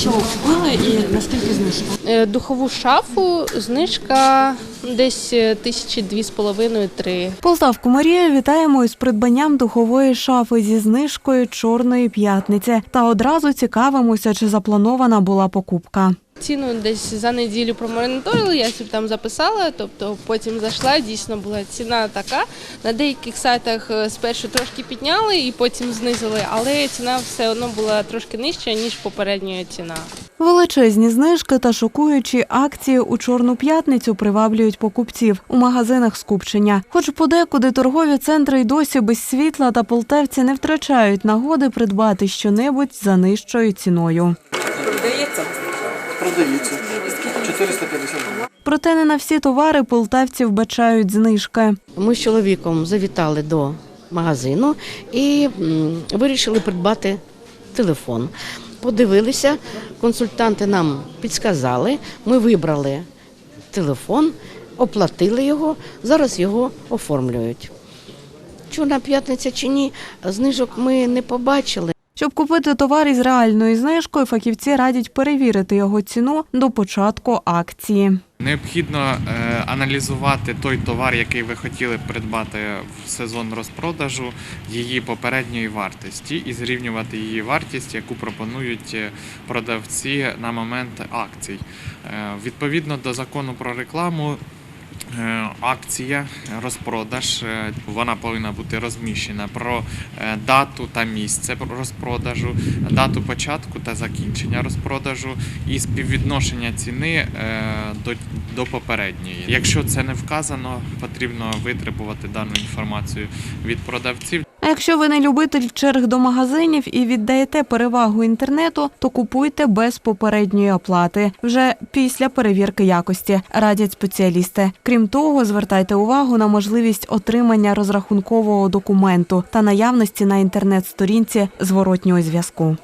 Що купили і наскільки знижка? Е, Духову шафу знижка десь е, тисячі дві з половиною три. Полтавку Марію вітаємо із придбанням духової шафи зі знижкою Чорної п'ятниці. Та одразу цікавимося, чи запланована була покупка. Ціну десь за неділю промоніторили, я собі там записала, тобто потім зайшла, дійсно була ціна така. На деяких сайтах е, спершу трошки підняли і потім знизили, але ціна все одно була трошки нижча, ніж попередня ціна. Величезні знижки та шокуючі акції у Чорну п'ятницю приваблюють покупців у магазинах скупчення. Хоч подекуди торгові центри й досі без світла, та полтавці не втрачають нагоди придбати щонебудь за нижчою ціною. Продається. 450 гривень. Проте не на всі товари полтавці вбачають знижки. Ми з чоловіком завітали до магазину і вирішили придбати телефон. Подивилися, консультанти нам підсказали, ми вибрали телефон, оплатили його, зараз його оформлюють. Чорна п'ятниця чи ні, знижок ми не побачили. Щоб купити товар із реальною знижкою, фахівці радять перевірити його ціну до початку акції. Необхідно е, аналізувати той товар, який ви хотіли придбати в сезон розпродажу, її попередньої вартості і зрівнювати її вартість, яку пропонують е, продавці на момент акцій. Е, Відповідно до закону про рекламу. Е, Акція, розпродаж, е, вона повинна бути розміщена про е, дату та місце розпродажу, дату початку та закінчення розпродажу і співвідношення ціни до, до попередньої. Якщо це не вказано, потрібно витребувати дану інформацію від продавців. А якщо ви не любитель черг до магазинів і віддаєте перевагу інтернету, то купуйте без попередньої оплати вже після перевірки якості, радять спеціалісти. Крім того, звертайте увагу на можливість отримання розрахункового документу та наявності на інтернет-сторінці зворотнього зв'язку.